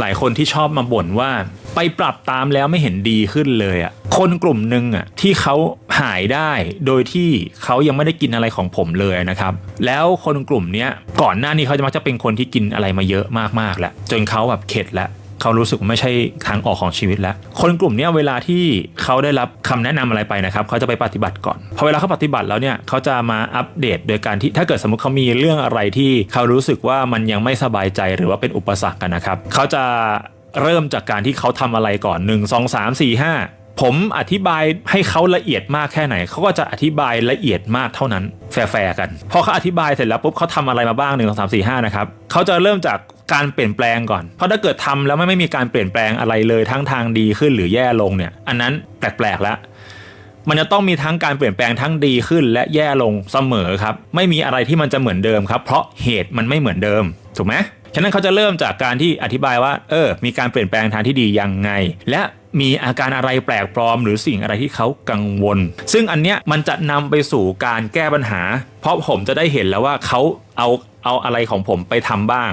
หลายคนที่ชอบมาบ่นว่า ไปปรับตามแล้วไม่เห็นดีขึ้นเลยอะคนกลุ่มหนึ่งอะที่เขาหายได้โดยที่เขายังไม่ได้กินอะไรของผมเลยนะครับ แล้วคนกลุ่มเนี้ยก่อนหน้านี้เขาจะมักจะเป็นคนที่กินอะไรมาเยอะมากๆแล้วจนเขาแบบเข็ดแล้ว เขารู้สึกไม่ใช่ทางออกของชีวิตแล้ว คนกลุ่มนี้เวลาที่เขาได้รับคำแนะนำอะไรไปนะครับเขาจะไปปฏิบัติก่อนพอเวลาเขาปฏิบัติแล้วเนี่ยเขาจะมาอัปเดตโดยการที่ถ้าเกิดสมมติเขามีเรื่องอะไรที่เขารู้สึกว่ามันยังไม่สบายใจหรือว่าเป็นอุปสรรคกันนะครับเขาจะเริ่มจากการที่เขาทำอะไรก่อน 1 2 3 4 5 ผมอธิบายให้เขาละเอียดมากแค่ไหน เขาก็จะอธิบายละเอียดมากเท่านั้น แฟร์ๆกัน พอเขาอธิบายเสร็จแล้วปุ๊บเขาทำอะไรมาบ้าง 1 2 3 4 5 นะครับ เขาจะเริ่มจาก การเปลี่ยนแปลงก่อน เพราะถ้าเกิดทำแล้วไม่ไม่มีการเปลี่ยนแปลงอะไรเลยทั้งทางดีขึ้นหรือแย่ลงเนี่ย อันนั้นแปลกๆแล้วมันจะต้องมีทั้งการเปลี่ยนแปลงทั้งดีขึ้นและแย่ลงเสมอครับ ไม่มีอะไรที่มันจะเหมือนเดิมครับ เพราะเหตุมันไม่เหมือนเดิม ถูกไหมฉะนั้นเขาจะเริ่มจากการที่อธิบายว่า เออ มีการเปลี่ยนแปลงทางที่ดียังไง และมีอาการอะไรแปลกปลอม หรือสิ่งอะไรที่เขากังวล ซึ่งอันเนี้ยมันจะนำไปสู่การแก้ปัญหา เพราะผมจะได้เห็นแล้วว่าเขาเอา เอาอะไรของผมไปทำบ้าง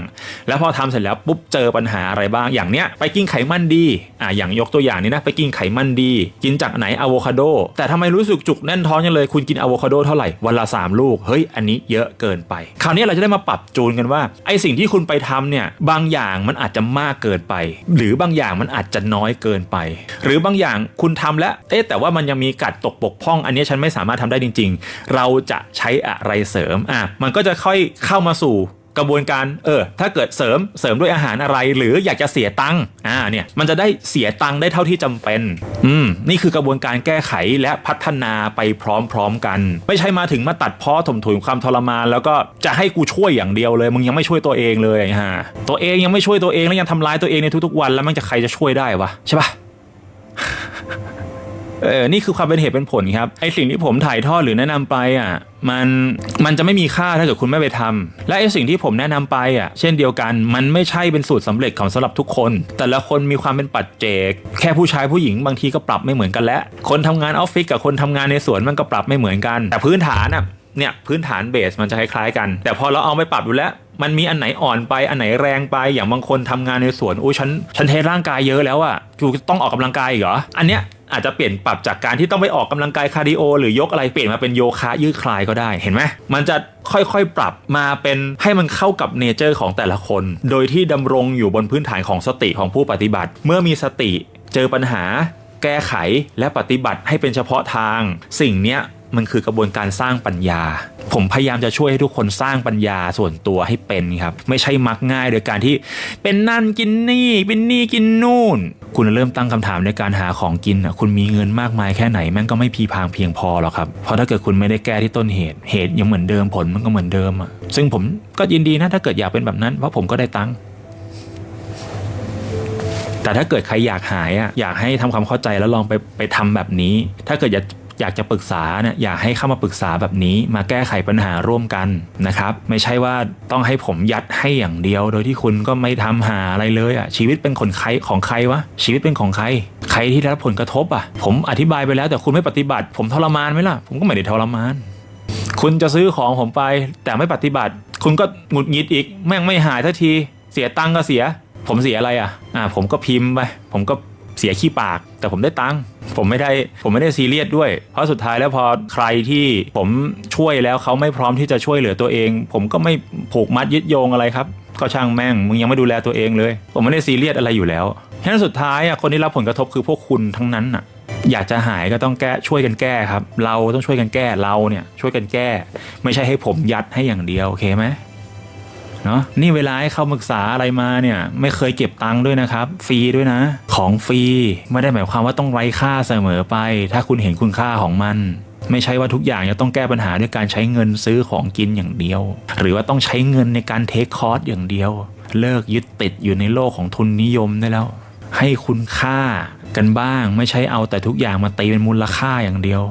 แล้วพอทำเสร็จแล้วปุ๊บเจอปัญหาอะไรบ้างอย่างเนี้ยไปกินไขมันดีอ่าอย่างยกตัวอย่างนี้นะไปกินไขมันดี กินจากไหนอะโวคาโดแต่ทำไมรู้สึกจุกแน่นท้องยังเลยคุณกินอะโวคาโดเท่าไหร่วันละ 3 ลูกเฮ้ยอันนี้เยอะเกินไป คราวนี้เราจะได้มาปรับจูนกันว่าไอสิ่งที่คุณไปทำเนี่ยบางอย่างมันอาจจะมากเกินไป หรือบางอย่างมันอาจจะน้อยเกินไป หรือบางอย่างคุณทำแล้วเอ๊แต่ว่ามันยังมีกัดตกบกพร่อง อันนี้ฉันไม่สามารถทำได้จริง ๆ เราจะใช้อะไรเสริมอะมันก็จะค่อยเข้ามาสกระบวนการเออถ้าเกิดเสริมเสริมด้วยอาหารอะไร หรืออยากจะเสียตังค์อ่าเนี่ยมันจะได้เสียตังค์ได้เท่าที่จำเป็นอืมนี่คือกระบวนการแก้ไขและพัฒนาไปพร้อมๆกัน ไม่ใช่มาถึงมาตัดเพ้อถมถุยความทรมาน แล้วก็จะให้กูช่วยอย่างเดียวเลย มึงยังไม่ช่วยตัวเองเลยฮะตัวเองยังไม่ช่วยตัวเองแล้วยังทำร้ายตัวเองในทุกๆวัน แล้วมันจะใครจะช่วยได้วะใช่ปะ เออนี่คือความเป็นเหตุเป็นผลครับไอสิ่งที่ผมถ่ายทอดหรือแนะนำไปอะมันมันจะไม่มีค่าถ้าเกิดคุณไม่ไปทำและไอสิ่งที่ผมแนะนำไปอะเช่นเดียวกัน มันไม่ใช่เป็นสูตรสำเร็จของสำหรับทุกคน แต่ละคนมีความเป็นปัจเจก แค่ผู้ชายผู้หญิงบางทีก็ปรับไม่เหมือนกันแล้วคนทำงานออฟฟิศกับคนทำงานในสวนมันก็ปรับไม่เหมือนกัน แต่พื้นฐานอะเนี่ยพื้นฐานเบสมันจะคล้ายๆกัน แต่พอเราเอาไปปรับดูแล้วมันมีอันไหนอ่อนไปอันไหนแรงไปอย่างบางคนทำงานในสวนอุ้ยฉันฉันเทร่างกายเยอะแล้วอะกูต้องออกกำลังกายอีกเหรออันเนี้ย อาจจะเปลี่ยนปรับจากการที่ต้องไปออกกำลังกายคาร์ดิโอหรือยกอะไรเปลี่ยนมาเป็นโยคะยืดคลายก็ได้เห็นไหมมันจะค่อยๆ ปรับมาเป็นให้มันเข้ากับเนเจอร์ของแต่ละคน โดยที่ดำรงอยู่บนพื้นฐานของสติของผู้ปฏิบัติ เมื่อมีสติเจอปัญหา แก้ไขและปฏิบัติให้เป็นเฉพาะทาง สิ่งเนี้ย มันคือกระบวนการสร้างปัญญา ผมพยายามจะช่วยให้ทุกคนสร้างปัญญาส่วนตัวให้เป็นครับไม่ใช่มักง่ายโดยการที่เป็นนั่นกินนี่เป็นนี่กินนู่น คุณเริ่มตั้งคำถามในการหาของกินอะคุณมีเงินมากมายแค่ไหนแม่งก็ไม่พีพางเพียงพอหรอกครับเพราะถ้าเกิดคุณไม่ได้แก้ที่ต้นเหตุ เหตุยังเหมือนเดิมผลมันก็เหมือนเดิมอะซึ่งผมก็ยินดีนะถ้าเกิดอยากเป็นแบบนั้นเพราะผมก็ได้ตังค์แต่ถ้าเกิดใครอยากหายอะอยากให้ทำความเข้าใจแล้วลองไปไปทำแบบนี้ ถ้าเกิดอยาก อยากจะปรึกษาเนี่ยอยากให้เข้ามาปรึกษาแบบนี้ มาแก้ไขปัญหาร่วมกันนะครับไม่ใช่ว่าต้องให้ผมยัดให้อย่างเดียว โดยที่คุณก็ไม่ทำหาอะไรเลยอะชีวิตเป็นคนใครของใครวะชีวิตเป็นของใคร ใครที่ได้รับผลกระทบอะผมอธิบายไปแล้วแต่คุณไม่ปฏิบัติ ผมทรมานไหมล่ะ ผมก็ไม่ได้ทรมาน คุณจะซื้อของผมไป แต่ไม่ปฏิบัติ คุณก็หงุดหงิดอีก แม่งไม่หายทันที เสียตังค์ก็เสีย ผมเสียอะไรอะอ่าผมก็พิมพ์ไปผมก็ สียขี้ปาก แต่ผมได้ตังค์ผมไม่ได้ผมไม่ได้ซีเรียสด้วย เพราะสุดท้ายแล้วพอใครที่ผมช่วยแล้วเขาไม่พร้อมที่จะช่วยเหลือตัวเอง ผมก็ไม่ผูกมัดยึดโยงอะไรครับ ก็ช่างแม่งมึงยังไม่ดูแลตัวเองเลย ผมไม่ได้ซีเรียสอะไรอยู่แล้วฉะนั้นสุดท้ายอะคนที่รับผลกระทบคือพวกคุณทั้งนั้นอะอยากจะหายก็ต้องแก้ช่วยกันแก้ครับ เราต้องช่วยกันแก้เราเนี่ยช่วยกันแก้ ไม่ใช่ให้ผมยัดให้อย่างเดียวโอเคไหม เนาะนี่เวลาให้เข้าปรึกษาอะไรมาเนี่ยไม่เคยเก็บตังค์ด้วยนะครับ ฟรีด้วยนะ ของฟรีไม่ได้หมายความว่าต้องไร้ค่าเสมอไป ถ้าคุณเห็นคุณค่าของมันไม่ใช่ว่าทุกอย่างจะต้องแก้ปัญหาด้วยการใช้เงินซื้อของกินอย่างเดียว หรือว่าต้องใช้เงินในการเทคคอร์สอย่างเดียว เลิกยึดติดอยู่ในโลกของทุนนิยมได้แล้ว ให้คุณค่ากันบ้าง ไม่ใช่เอาแต่ทุกอย่างมาตีเป็นมูลค่าอย่างเดียว